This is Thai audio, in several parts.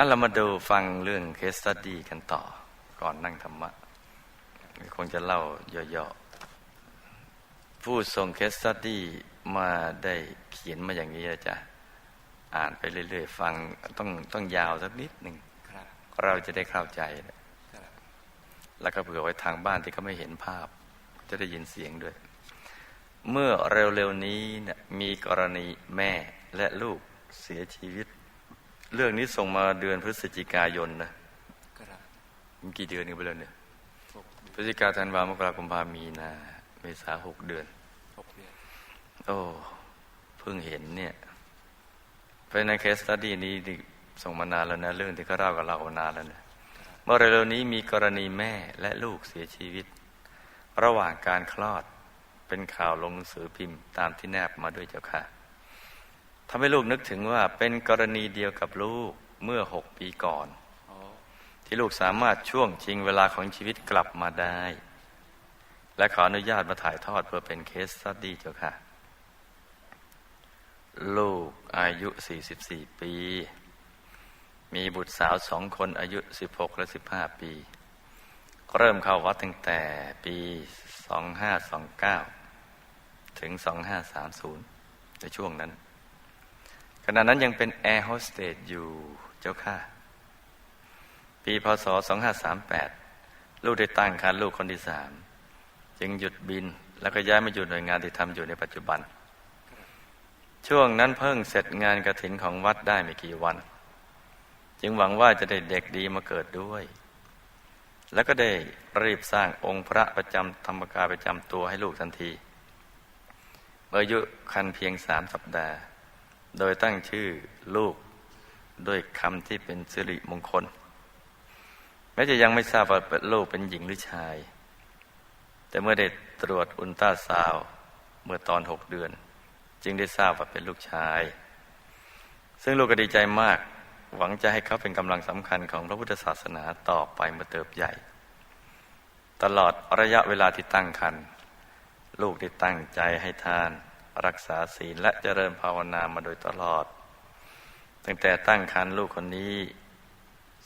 อันเรามาดูฟังเรื่องเคสตัดดี้กันต่อ ก่อนนั่งธรรมะคงจะเล่าย่อๆผู้ส่งเคสตัดดี้มาได้เขียนมาอย่างนี้จะอ่านไปเรื่อยๆ ฟังต้องต้องยาวสักนิดหนึ่งรเราจะได้เข้าใจแล้วก็เผื่อไว้ทางบ้านที่เขาไม่เห็นภาพ จะได้ยินเสียงด้วย เมื่อเร็วๆนี้นี่ยมีกรณีแม่และลูกเสียชีวิต เรื่องนี้ส่งมาเดือนพฤศจิกายนนะครับมันกี่เดือนนี่ไปแล้วเนี่ยหกพฤศจิกาธันวามกราคมพามีนาเมษาหกเดือนหกเดือน โอ้ เพิ่งเห็นเนี่ยไปในเคสตัดดี้นี้นี่ส่งมานานแล้วนะ เรื่องที่เขาเล่ากับเรามานานแล้วนะเมื่อเร็วๆนี้มีกรณีแม่และลูกเสียชีวิต ระหว่างการคลอดเป็นข่าวลงหนังสือพิมพ์ตามที่แนบมาด้วยเจ้าค่ะ ทำให้ลูกนึกถึงว่าเป็นกรณีเดียวกับลูกเมื่อหกปีก่อนอที่ลูกสามารถช่วงชิงเวลาของชีวิตกลับมาได้ และขออนุญาตมาถ่ายทอดเพื่อเป็นเคสสตดดี้เจ้าค่ะ ลูกอายุ 44 ปี มีบุตรสาวสองคนอายุ 16 และ 15 ปี เริ่มเข้าวัดตั้งแต่ปี 2529 ถึง 2530 ในช่วงนั้น ณะนั้นยังเป็นแอร์โฮสเตสอยู่เจ้าค่ะ ปีพศ 2538 ลูกได้ตั้งครรภ์ลูกคนที่สามจึงหยุดบินแล้วก็ย้ายมาอยู่หน่วยงานที่ทำอยู่ในปัจจุบัน ช่วงนั้นเพิ่งเสร็จงานกระถินของวัดได้ไม่กี่วัน จึงหวังว่าจะได้เด็กดีมาเกิดด้วย แล้วก็ได้รีบสร้างองค์พระประจำธรรมกายประจำตัวให้ลูกทันที เมื่ออายุคันเพียงสามสัปดาห์ โดยตั้งชื่อลูกด้วยคำที่เป็นสิริมงคล แม้จะยังไม่ทราบว่าเป็นลูกเป็นหญิงหรือชาย แต่เมื่อได้ตรวจอุลตราซาวเมื่อตอนหกเดือน จึงได้ทราบว่าเป็นลูกชาย ซึ่งลูกก็ดีใจมากหวังจะให้เขาเป็นกำลังสำคัญของพระพุทธศาสนาต่อไปเมื่อเติบใหญ่ ตลอดระยะเวลาที่ตั้งครรภ์ลูกได้ตั้งใจให้ทาน รักษาศีลและเจริญภาวนามาโดยตลอด ตั้งแต่ตั้งครรภ์ลูกคนนี้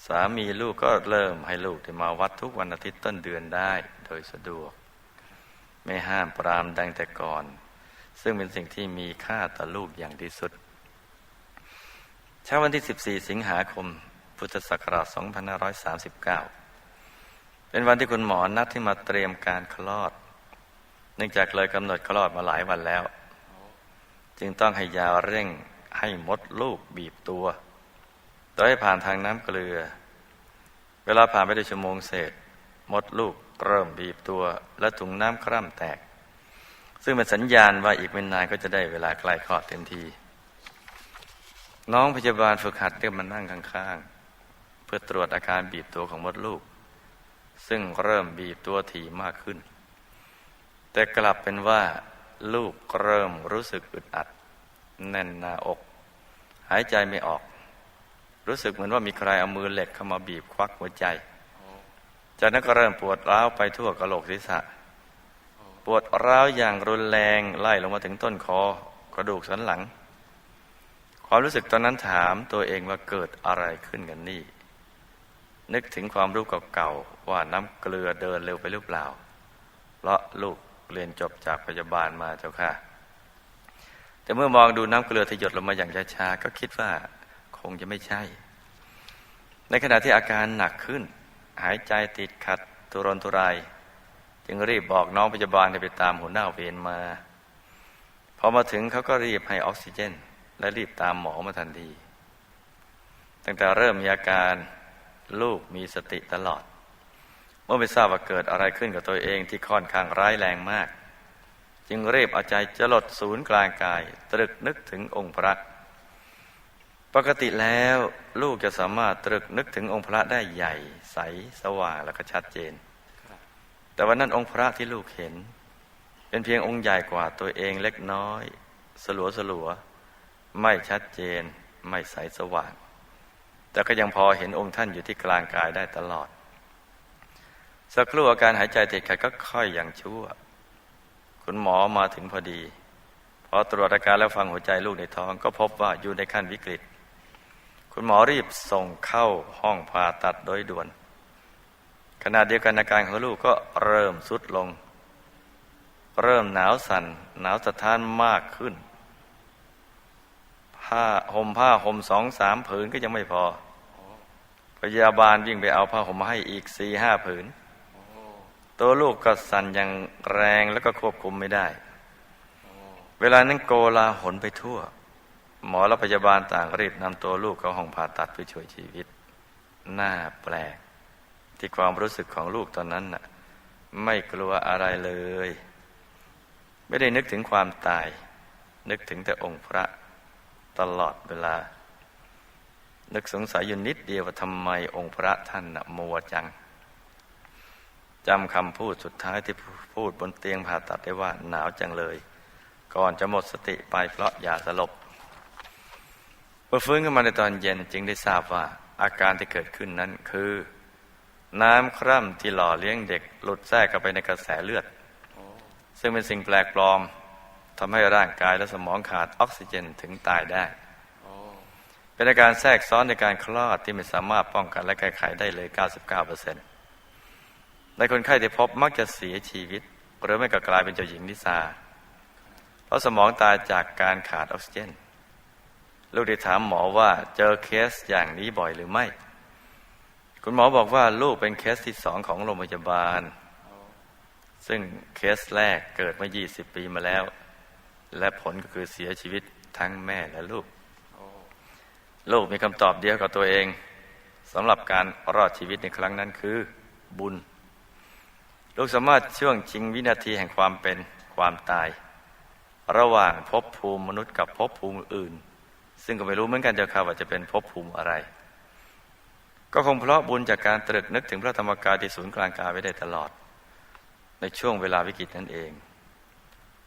สามีลูกก็เริ่มให้ลูกได้มาวัดทุกวันอาทิตย์ต้นเดือนได้โดยสะดวก ไม่ห้ามปรามดังแต่ก่อน ซึ่งเป็นสิ่งที่มีค่าต่อลูกอย่างที่สุดเช้าวันที่ 14 สิงหาคม พุทธศักราช 2539 เป็นวันที่คุณหมอนัดที่มาเตรียมการคลอด เนื่องจากเลยกำหนดคลอดมาหลายวันแล้ว จึงต้องให้ยาเร่งให้มดลูกบีบตัว โดยให้ผ่านทางน้ำเกลือ เวลาผ่านไปได้ชั่วโมงเศษ มดลูกเริ่มบีบตัว และถุงน้ำคร่ำแตก ซึ่งเป็นสัญญาณว่าอีกไม่นานก็จะได้เวลาใกล้คลอดเต็มที น้องพยาบาลฝึกหัดเรียกมานั่งข้างๆ เพื่อตรวจอาการบีบตัวของมดลูก ซึ่งเริ่มบีบตัวถี่มากขึ้น แต่กลับเป็นว่า ลูกเริ่มรู้สึกอึดอัด แน่นหน้าอก หายใจไม่ออก รู้สึกเหมือนว่ามีใครเอามือเหล็กเข้ามาบีบควักหัวใจ จากนั้นก็เริ่มปวดร้าวไปทั่วกระโหลกศีรษะ ปวดร้าวอย่างรุนแรงไล่ลงมาถึงต้นคอกระดูกสันหลัง ความรู้สึกตอนนั้นถามตัวเองว่าเกิดอะไรขึ้นกันนี่ นึกถึงความรู้เก่าๆว่าน้ำเกลือเดินเร็วไปหรือเปล่า เพราะลูก เรียนจบจากพยาบาลมาเจ้าค่ะ แต่เมื่อมองดูน้ำเกลือที่หยดลงมาอย่างช้าๆก็คิดว่าคงจะไม่ใช่ ในขณะที่อาการหนักขึ้น หายใจติดขัดทุรนทุราย จึงรีบบอกน้องพยาบาลให้ไปตามหัวหน้าเวรมาพอมาถึงเขาก็รีบให้ออกซิเจน และรีบตามหมอมาทันทีตั้งแต่เริ่มมีอาการลูกมีสติตลอด เมื่อไม่ทราบว่าเกิดอะไรขึ้นกับตัวเองที่ค่อนข้างร้ายแรงมาก จึงเรียบเอาใจจะลดศูนย์กลางกาย ตรึกนึกถึงองค์พระ ปกติแล้วลูกจะสามารถตรึกนึกถึงองค์พระได้ใหญ่ ใสสว่างและก็ชัดเจน แต่วันนั้นองค์พระที่ลูกเห็น เป็นเพียงองค์ใหญ่กว่าตัวเองเล็กน้อย สลัวสลัวไม่ชัดเจน ไม่ใสสว่าง แต่ก็ยังพอเห็นองค์ท่านอยู่ที่กลางกายได้ตลอด สักครู่อาการหายใจติดขัดก็ค่อยอย่างชั่ว คุณหมอมาถึงพอดีพอตรวจอาการแล้วฟังหัวใจลูกในท้อง ก็พบว่าอยู่ในขั้นวิกฤต คุณหมอรีบส่งเข้าห้องผ่าตัดโดยด่วน ขณะเดียวกันอาการของลูกก็เริ่มสุดลง เริ่มหนาวสัน่นหนาวสะท้านมากขึ้น ผ้าห่มผ้าห่มสองสามผืนก็ยังไม่พอพยาบาลวิ่งไปเอาผ้าห่มมาให้อีกสี่ห้าผืน ตัวลูกก็สั่นอย่างแรงแล้วก็ควบคุมไม่ได้ เวลานั้นโกลาหลไปทั่ว หมอและพยาบาลต่างรีบนำตัวลูกเข้าห้องผ่าตัดเพื่อช่วยชีวิตน่าแปลก ที่ความรู้สึกของลูกตอนนั้นน่ะ ไม่กลัวอะไรเลย ไม่ได้นึกถึงความตาย นึกถึงแต่องค์พระตลอดเวลา นึกสงสัยอยู่นิดเดียวว่าทำไมองค์พระท่านน่ะมัวจัง จำคำพูดสุดท้ายที่พูดบนเตียงผ่าตัดได้ว่าหนาวจังเลย ก่อนจะหมดสติไปเพราะยาสลบเมื่อฟื้นขึ้นมาในตอนเย็นจึงได้ทราบว่าอาการที่เกิดขึ้นนั้นคือ น้ำคร่ำที่หล่อเลี้ยงเด็กหลุดแทรกเข้าไปในกระแสเลือด ซึ่งเป็นสิ่งแปลกปลอมทำให้ร่างกายและสมองขาดออกซิเจนถึงตายได้เป็นอาการแทรกซ้อนในการคลอดที่ไม่สามารถป้องกันและแก้ไขได้เลย 99% ในคนไข้ที่พบมักจะเสียชีวิต หรือไม่ก็กลายเป็นเจ้าหญิงนิสาเพราะสมองตายจากการขาดออกซิเจน ลูกได้ถามหมอว่าเจอเคสอย่างนี้บ่อยหรือไม่ คุณหมอบอกว่าลูกเป็นเคสที่สองของโรงพยาบาล ซึ่งเคสแรกเกิดเมา20 ปีมาแล้ว และผลก็คือเสียชีวิตทั้งแม่และลูก ลูกมีคำตอบเดียวกับตัวเองสำหรับการรอดชีวิตในครั้งนั้นคือบุญ ลูกสามารถช่วงชิงวินาทีแห่งความเป็นความตาย ระหว่างภพภูมิมนุษย์กับภพภูมิอื่น ซึ่งก็ไม่รู้เหมือนกันเจ้าค่ะว่าจะเป็นภพภูมิอะไร ก็คงเพราะบุญจากการตรึกนึกถึงพระธรรมกายที่ศูนย์กลางกายไว้ได้ตลอด ในช่วงเวลาวิกฤตนั่นเอง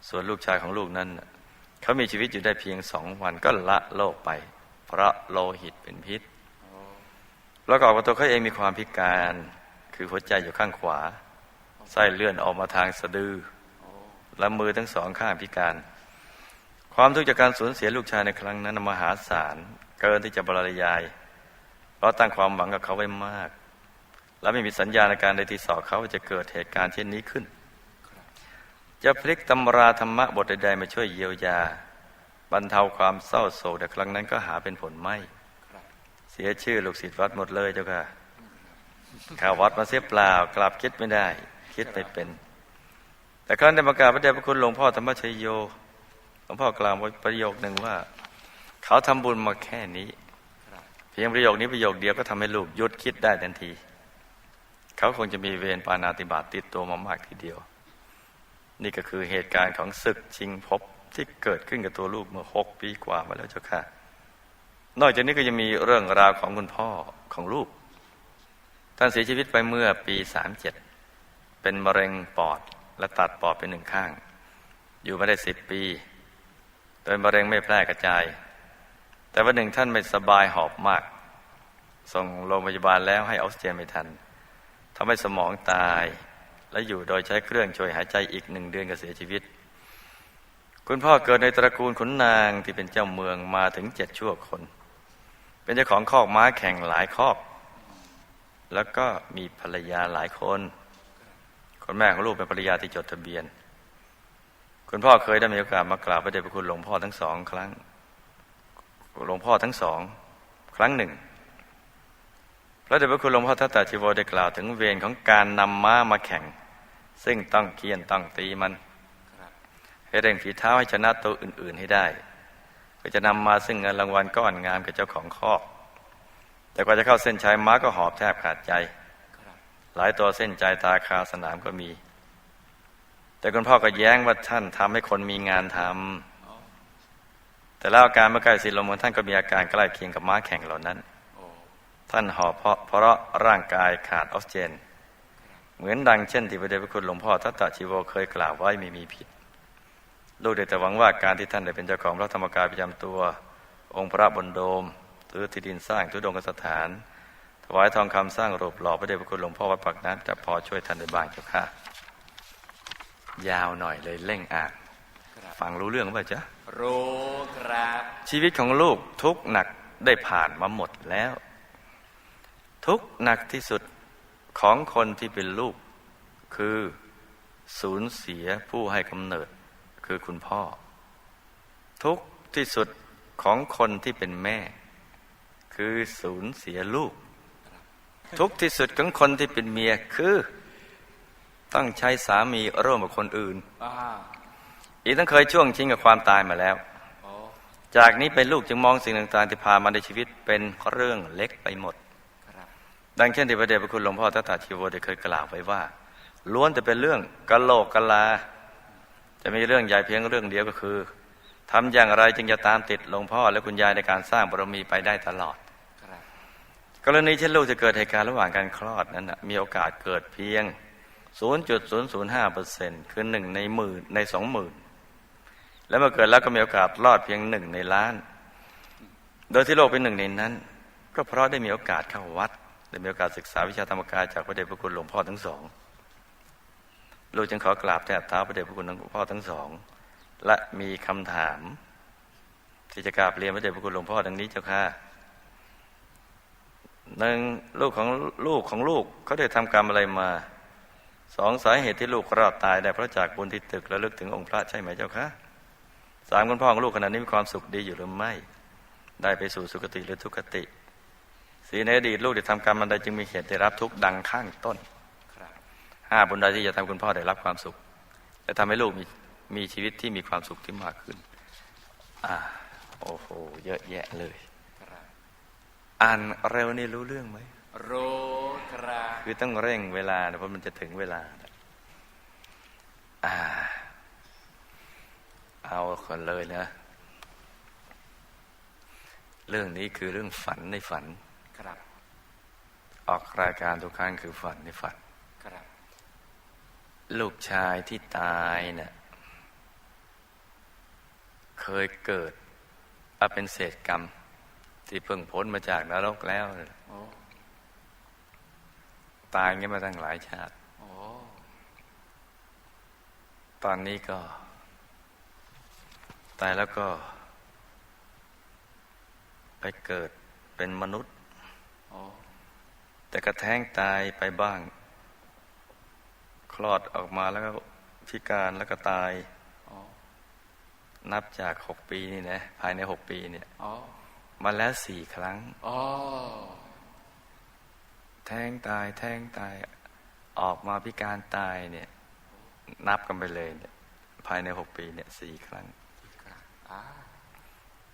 ส่วนลูกชายของลูกนั้นเขามีชีวิตอยู่ได้เพียงสองวันก็ละโลกไป เพราะโลหิตเป็นพิษ แล้วก็ออกมาตัวเขาเองมีความพิการ คือหัวใจอยู่ข้างขวา ไส้เลื่อนออกมาทางสะดือและมือทั้งสองข้างพิการ ความทุกข์จากการสูญเสียลูกชายในครั้งนั้นมหาศาลเกินที่จะบรรยาย เราตั้งความหวังกับเขาไว้มาก และไม่มีสัญญาณในการใดที่สอเขาว่าจะเกิดเหตุการณ์เช่นนี้ขึ้น จะพลิกตำราธรรมะบทใดๆมาช่วยเยียวยา บรรเทาความเศร้าโศกแต่ครั้งนั้นก็หาเป็นผลไม่ เสียชื่อลูกศิษย์วัดหมดเลยเจ้าค่ะข่าววัดมาเสียเปล่ากลับคิดไม่ได้ คิดไม่เป็น แต่ครั้งได้ประกาศพระเดชพระคุณหลวงพ่อธรรมชโยหลวงพ่อกล่าวไว้ประโยคหนึ่งว่า เขาทำบุญมาแค่นี้ เพียงประโยคนี้ประโยคเดียวก็ทำให้ลูกหยุดคิดได้ทันที เขาคงจะมีเวรปานาติบาตติดตัวมามากทีเดียว นี่ก็คือเหตุการณ์ของศึกชิงภพที่เกิดขึ้นกับตัวลูกเมื่อหกปีกว่ามาแล้วเจ้าค่ะ นอกจากนี้ก็ยังมีเรื่องราวของคุณพ่อของลูก ท่านเสียชีวิตไปเมื่อปีสามเจ็ด เป็นมะเร็งปอดและตัดปอดไปหนึ่งข้าง อยู่มาได้สิบปี โดยมะเร็งไม่แพร่กระจาย แต่วันหนึ่งท่านไม่สบายหอบมาก ส่งโรงพยาบาลแล้วให้ออกซิเจนไม่ทันทำให้สมองตาย และอยู่โดยใช้เครื่องช่วยหายใจอีกหนึ่งเดือนก็เสียชีวิต คุณพ่อเกิดในตระกูลขุนนางที่เป็นเจ้าเมืองมาถึงเจ็ดชั่วคน เป็นเจ้าของคอกม้าแข่งหลายคอก แล้วก็มีภรรยาหลายคน คนแม่ของลูกเป็นภรรยาที่จดทะเบียน คุณพ่อเคยได้มีโอกาสมากราบพระเดชพระคุณหลวงพ่อทั้งสองครั้ง หลวงพ่อทั้งสองครั้งหนึ่งพระเดชพระคุณหลวงพ่อทัตตาชิโวได้กล่าวถึงเวรของการนำม้ามาแข่ง ซึ่งต้องเคียนต้องตีมันให้เร่งฝีเท้าให้ชนะตัวอื่น ๆให้ได้เพื่อจะนำมาซึ่งเงินรางวัลก้อนงามกับเจ้าของคอกแต่กว่าจะเข้าเส้นชัยม้าก็หอบแทบขาดใจ หลายตัวเส้นใจตาคาสนามก็มี แต่คุณพ่อก็แย้งว่าท่านทำให้คนมีงานทำแต่แล้วอาการเมื่อใกล้สิ้นลมของท่านก็มีอาการใกล้เคียงกับม้าแข่งเหล่านั้น ท่านหอบเพราะเพราะร่างกายขาดออกซิเจน เหมือนดังเช่นที่พระเดชพระคุณหลวงพ่อทัตตาชิโวเคยกล่าวไว้ไม่มีผิด ลูกเดชแต่หวังว่าการที่ท่านได้เป็นเจ้าของพระธรรมกายประจำตัว องค์พระบนโดมซื้อที่ดินสร้างทุดงกสถาน ถวายทองคำสร้างรูปหล่อพระเดชพระคุณหลวงพ่อวัดปากน้ำจะพอช่วยท่านได้บ้างเจ้าค่ะ ยาวหน่อยเลยเร่งอ่านฟังรู้เรื่องป่ะจ๊ะรู้ครับ ชีวิตของลูกทุกข์หนักได้ผ่านมาหมดแล้ว ทุกข์หนักที่สุดของคนที่เป็นลูก คือสูญเสียผู้ให้กำเนิดคือคุณพ่อ ทุกข์ที่สุดของคนที่เป็นแม่ คือสูญเสียลูก ทุกข์ที่สุดของคนที่เป็นเมียคือ ต้องใช้สามีร่วมกับคนอื่นอ่าอีกทั้งเคยช่วงชิงกับความตายมาแล้วโอ้จากนี้เป็นลูกจึงมองสิ่งต่างๆที่ผ่านมาในชีวิตเป็นเรื่องเล็กไปหมดครับดังเช่นที่พระเดชพระคุณหลวงพ่อทัตตาชีโวได้เคยกล่าวไว้ว่า ล้วนแต่เป็นเรื่องกะโหลกกะลา จะมีเรื่องใหญ่เพียงเรื่องเดียวก็คือทำอย่างไรจึงจะตามติดหลวงพ่อและคุณยายในการสร้างบารมีไปได้ตลอดครับ กรณีเช่นลูกจะเกิดเหตุการณ์ระหว่างการคลอดนั้นนะมีโอกาสเกิดเพียง 0.005%คือหนึ่งในหมื่นในสองหมื่นแล้วเมื่อเกิดแล้วก็มีโอกาสรอดเพียงหนึ่งในล้าน โดยที่โลกเป็นหนึ่งในนั้น ก็เพราะได้มีโอกาสเข้าวัด ได้มีโอกาสศึกษาวิชาธรรมกายจากพระเดชพระคุณหลวงพ่อทั้งสองลูกจึงขอกราบแทบเท้าพระเดชพระคุณหลวงพ่อทั้งสอง และมีคำถามที่จะกราบเรียนพระเดชพระคุณหลวงพ่อดังนี้เจ้าค่ะ หนึ่งลูกของลูกของลูกเขาได้ทำกรรมอะไรมาสองสาเหตุที่ลูกรอดตายได้เพราะจากบุญที่ตึกและลึกถึงองค์พระใช่ไหมเจ้าคะสามคุณพ่อของลูกขณะนี้มีความสุขดีอยู่หรือไม่ ได้ไปสู่สุคติหรือทุกขติสีในอดีตลูกได้ทำกรรมมันใดจึงมีเหตุได้รับทุกข์ดังข้างต้นห้าบุญใดที่จะทำคุณพ่อได้รับความสุขจะทำให้ลูกมีมีชีวิตที่มีความสุขที่มากขึ้น อ่า โอ้โห เยอะแยะเลย อ่านเร็วนี่รู้เรื่องไหมโรครับคือต้องเร่งเวลานะเพราะมันจะถึงเวลาอ่า เอาคนเลยนะ เรื่องนี้คือเรื่องฝันในฝัน ครับ ออกรายการทุกครั้งคือฝันในฝัน ครับ ลูกชายที่ตายเนะ่ะเคยเกิดอาเป็นเศษกรรม ที่เพิ่งพ้นมาจากนรกแล้วน่ะโอ้ตายงี้มาตั้งหลายชาติโอ้ตอนนี้ก็ ตายแล้วก็ ไปเกิดเป็นมนุษย์โอ้แต่กระแท้งตายไปบ้าง คลอดออกมาแล้วก็พิการแล้วก็ตายโอ้นับจากหกปีนี่นะ ภายในหกปีเนี่ยโอ้ มาแล้วสี่ครั้งโอ้แท้งตายแท้งตายออกมาพิการตายเนี่ย นับกันไปเลยเนี่ย ภายในหกปีเนี่ยสี่ครั้งครับอ่า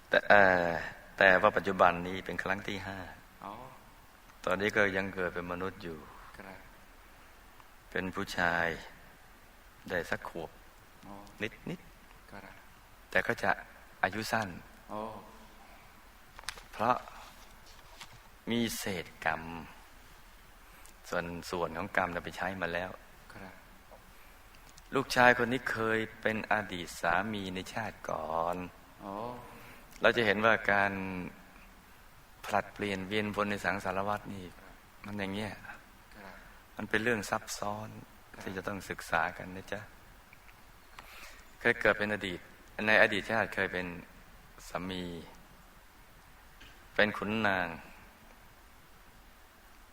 แต่เอ่อแต่ว่าปัจจุบันนี้เป็นครั้งที่ห้าโอ้ตอนนี้ก็ยังเกิดเป็นมนุษย์อยู่ครับเป็นผู้ชายได้สักขวบโอ้นิดนิดครับแต่ก็จะอายุสั้นโอ้ เพราะมีเศษกรรม ส่วนส่วนของกรรมเราไปใช้มาแล้ว ลูกชายคนนี้เคยเป็นอดีตสามีในชาติก่อนอเราจะเห็นว่าการผลัดเปลี่ยนเวียนวนในสังสารวัตนี่ มันอย่างเงี้ยมันเป็นเรื่องซับซ้อนที่จะต้องศึกษากันนะจ๊ะ เคยเกิดเป็นอดีต ในอดีตชาติเคยเป็นสามี เป็นขุนนาง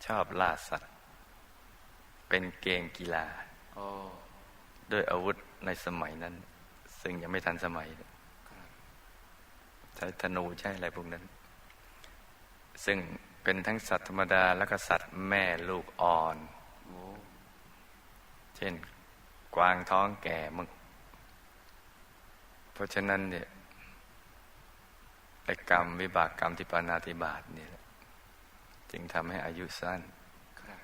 ชอบล่าสัตว์ เป็นเกมกีฬาด้วยอาวุธในสมัยนั้น ซึ่งยังไม่ทันสมัย ใช้ธนูใช้อะไรพวกนั้น ซึ่งเป็นทั้งสัตว์ธรรมดา แล้วก็สัตว์แม่ลูกอ่อนอเช่น กวางท้องแก่มึงเพราะฉะนั้นเนี่ย ไอ้กรรมวิบากกรรมที่ปานาติบาตเนี่ยแหละจึงทำให้อายุสั้นครับ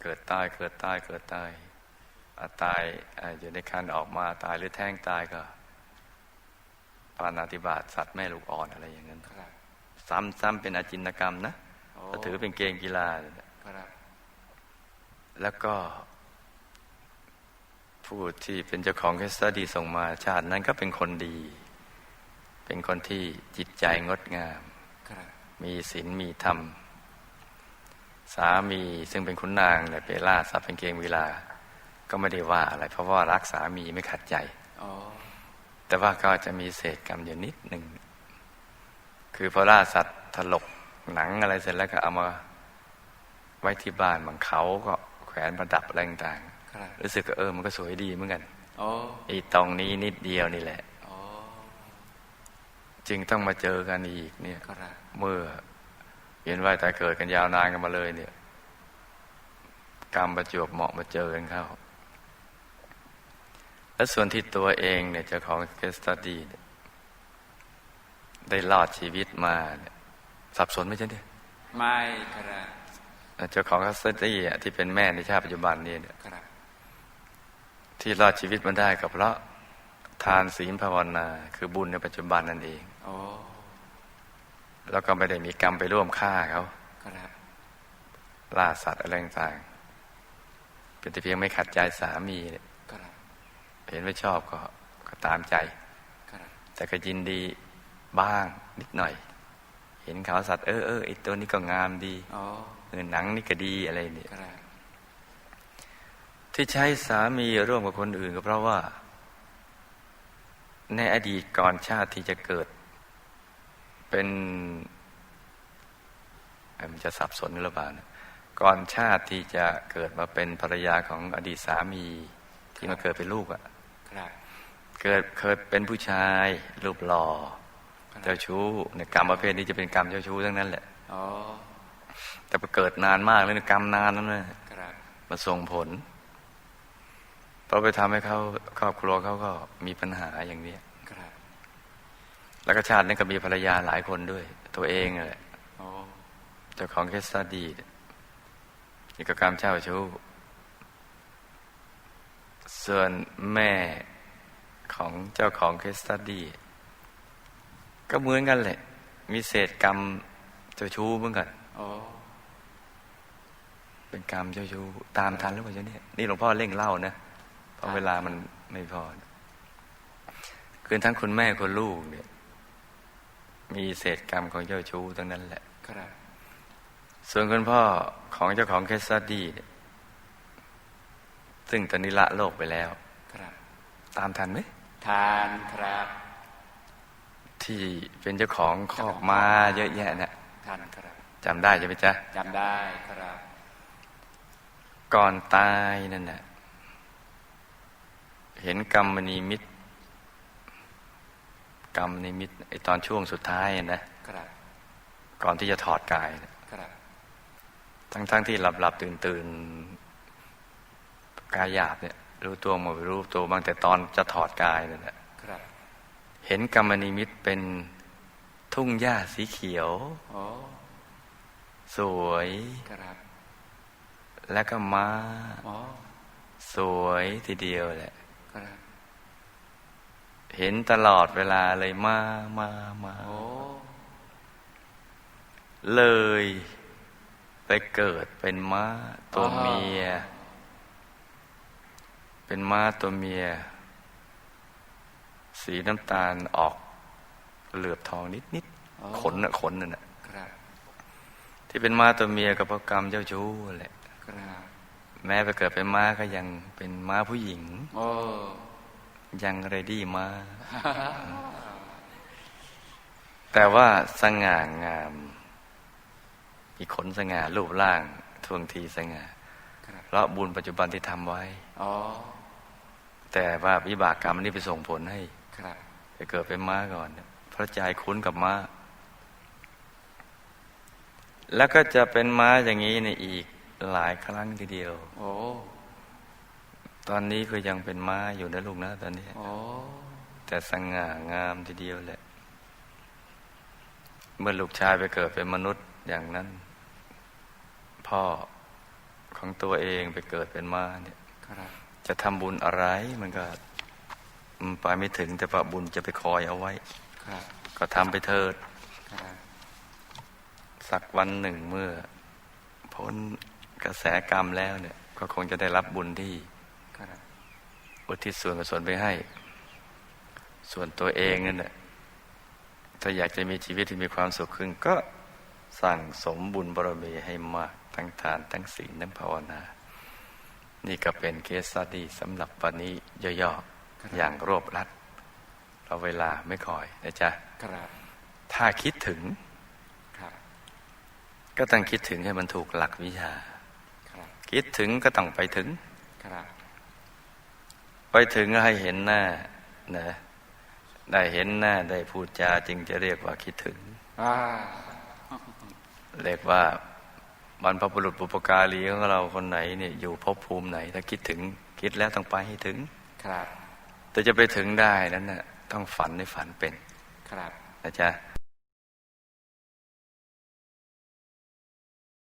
เกิดตายเกิดตายเกิดตายอะตายอะอยู่ในคันออกมาตายหรือแท้งตายก็ปานาติบาตสัตว์แม่ลูกอ่อนอะไรอย่างนั้นครับซ้ำซ้ำเป็นอาจินกรรมนะโอ้ก็ถือเป็นเกมกีฬาครับแล้วก็ ผู้ที่เป็นเจ้าของแคสตดีส่งมาชาตินั้นก็เป็นคนดี เป็นคนที่จิตใจงดงามครับมีศีลมีธรรม สามีซึ่งเป็นคุณนางเนี่ยไปล่าสัตว์เป็นเกมกีฬาก็ไม่ได้ว่าอะไร เพราะว่ารักสามีไม่ขัดใจโอ้แต่ว่าก็จะมีเศษกรรมอยู่นิดหนึ่ง คือพอล่าสัตว์ถลกหนังอะไรเสร็จแล้วก็เอามาไว้ที่บ้านบางเขาก็แขวนประดับอะไรต่างครับๆรู้สึกว่าเออมันก็สวยดีเหมือนกันโอ้ไอ้ตรงนี้นิดเดียวนี่แหละโอ้ จึงต้องมาเจอกันอีกเนี่ยครับเมื่อเห็นว่าแต่เกิดกันยาวนานกันมาเลยเนี่ยกรรมประจวบเหมาะมาเจอกันเข้า และส่วนที่ตัวเองเนี่ยเจ้าของเคสตดี้เนี่ยได้รอดชีวิตมาเนี่ยสับสนไหมใช่ไหมไม่ครับเจ้าของเคสตดี้อะที่เป็นแม่ในชาติปัจจุบันนี้เนี่ยครับที่รอดชีวิตมาได้ก็เพราะทานศีลภาวนา คือบุญในปัจจุบันนั่นเองโอ้ แล้วก็ไม่ได้มีกรรมไปร่วมฆ่าเขาครับล่าสัตว์อะไรต่างๆเป็นแต่เพียงไม่ขัดใจสามีเนี่ยครับเห็นไม่ชอบก็ก็ตามใจครับแต่ก็ยินดีบ้างนิดหน่อย เห็นเขาสัตว์เออเออไอตัวนี้ก็งามดีโอ้เออหนังนี่ก็ดีอะไรเนี่ยครับที่ใช้สามีร่วมกับคนอื่นก็เพราะว่า ในอดีตก่อนชาติที่จะเกิด เป็นเอ้ยมันจะสับสนหรือเปล่านะก่อนชาติที่จะเกิดมาเป็นภรรยาของอดีตสามีที่มาเกิดเป็นลูกอะ่ะครับเกิดเคยเป็นผู้ชายรูปหล่อครับเจ้าชู้ในกรรมประเภทนี้จะเป็นกรรมเจ้าชู้ทั้งนั้นแหละโอ้แต่ไปเกิดนานมากเลยนะกรรมนานนั้นเลยครับมาส่งผลเพราะไปทำให้เขาครอบครัวเขาก็มีปัญหาอย่างนี้ครับ แล้วก็ชาตินี้ก็มีภรรยาหลายคนด้วย ตัวเองนั่นแหละโอ้เจ้าของเคสตาดีนี่ก็กรรมเจ้าชู้ส่วนแม่ของเจ้าของเคสตาดีก็เหมือนกันแหละ มีเศษกรรมเจ้าชู้เหมือนกันโอ้เป็นกรรมเจ้าชู้ตามทันหรือเปล่าเจ้าเนี่ยนี่หลวงพ่อเร่งเล่านะเพราะเวลามันไม่พอคือทั้งคุณแม่คุณลูกเนี่ย มีเศษกรรมของเจ้าชู้ทั้งนั้นแหละครับส่วนคุณพ่อของเจ้าของเคสซัดดี้เนี่ยซึ่งตอนนี้ละโลกไปแล้วครับตามทันไหมทานครับ ที่เป็นเจ้าของคอกม้าเยอะแยะเนี่ยทานครับจำได้ใช่ไหมจ๊ะจำได้ครับ ก่อนตายนั่นน่ะเห็นกรรมนิมิต กรรมนิมิตไอตอนช่วงสุดท้ายนะครับก่อนที่จะถอดกายน่ะครับทั้งๆทที่หลับหลับตื่นตื่นกายหยาบเนี่ย รู้ตัวหมดไม่รู้ตัวบ้างแต่ตอนจะถอดกายนั่นแหละครับเห็นกรรมนิมิตเป็นทุ่งหญ้าสีเขียวโอ้สวยครับแล้วก็ม้าโอ้สวยทีเดียวแหละครับ เห็นตลอดเวลาเลยมามามาโอ้เลยไปเกิดเป็นม้าตัวเมีย เป็นม้าตัวเมีย สีน้ำตาลออกเหลือบทองนิดนิดๆอ๋อขนน่ะขนนั่นน่ะครับที่เป็นม้าตัวเมียกับพระกรรมเจ้าชู้แหละครับแม้ไปเกิดเป็นม้าก็ยังเป็นม้าผู้หญิงโอ้ ยังเรดี้ม้าแต่ว่าสง่างาม มีขนสง่ารูปร่างทวงทีสง่าครับเพราะบุญปัจจุบันที่ทำไว้โอ้แต่ว่าวิบากกรรมนี่ไปส่งผลให้ครับไปเกิดเป็นม้าก่อนเพราะใจคุ้นกับม้า แล้วก็จะเป็นม้าอย่างนี้ในอีกหลายครั้งทีเดียว โอ้ ตอนนี้ก็ยังเป็นม้าอยู่นะลูกนะตอนนี้โอ้แต่สง่างามทีเดียวแหละ เมื่อลูกชายไปเกิดเป็นมนุษย์อย่างนั้น พ่อของตัวเองไปเกิดเป็นม้าเนี่ยครับจะทำบุญอะไรมันก็อืมไปไม่ถึงแต่ว่าบุญจะไปคอยเอาไว้ครับก็ทำไปเถิดครับสักวันหนึ่งเมื่อ พ้นกระแสกรรมแล้วเนี่ย ก็คงจะได้รับบุญที่ครับ อุทิศส่วนกุศลไปให้ ส่วนตัวเองนั่นแหละถ้าอยากจะมีชีวิตที่มีความสุขขึ้น ก็สั่งสมบุญบารมีให้มาก ทั้งทานทั้งศีลทั้งภาวนา นี่ก็เป็นเคสสตดี้สำหรับวันนี้ย่อๆอย่างรวบรัดเราเวลาไม่คอยนะจ๊ะครับทถ้าคิดถึงครับก็ต้องคิดถึงให้มันถูกหลักวิชาครับคิดถึงก็ต้องไปถึงครับไป ถึงก็ให้เห็นหน้านะได้เห็นหน้าได้พูดจาจึงจะเรียกว่าคิดถึงอ่าเรียกว่าบรรพบุรุษบุปการีของเราคนไหนเนี่ยอยู่ภพภูมิไหน ถ้าคิดถึงคิดแล้วต้องไปให้ถึง ครับ แต่จะไปถึงได้นั้นน่ะต้องฝันในฝันเป็น ครับนะจ๊ะ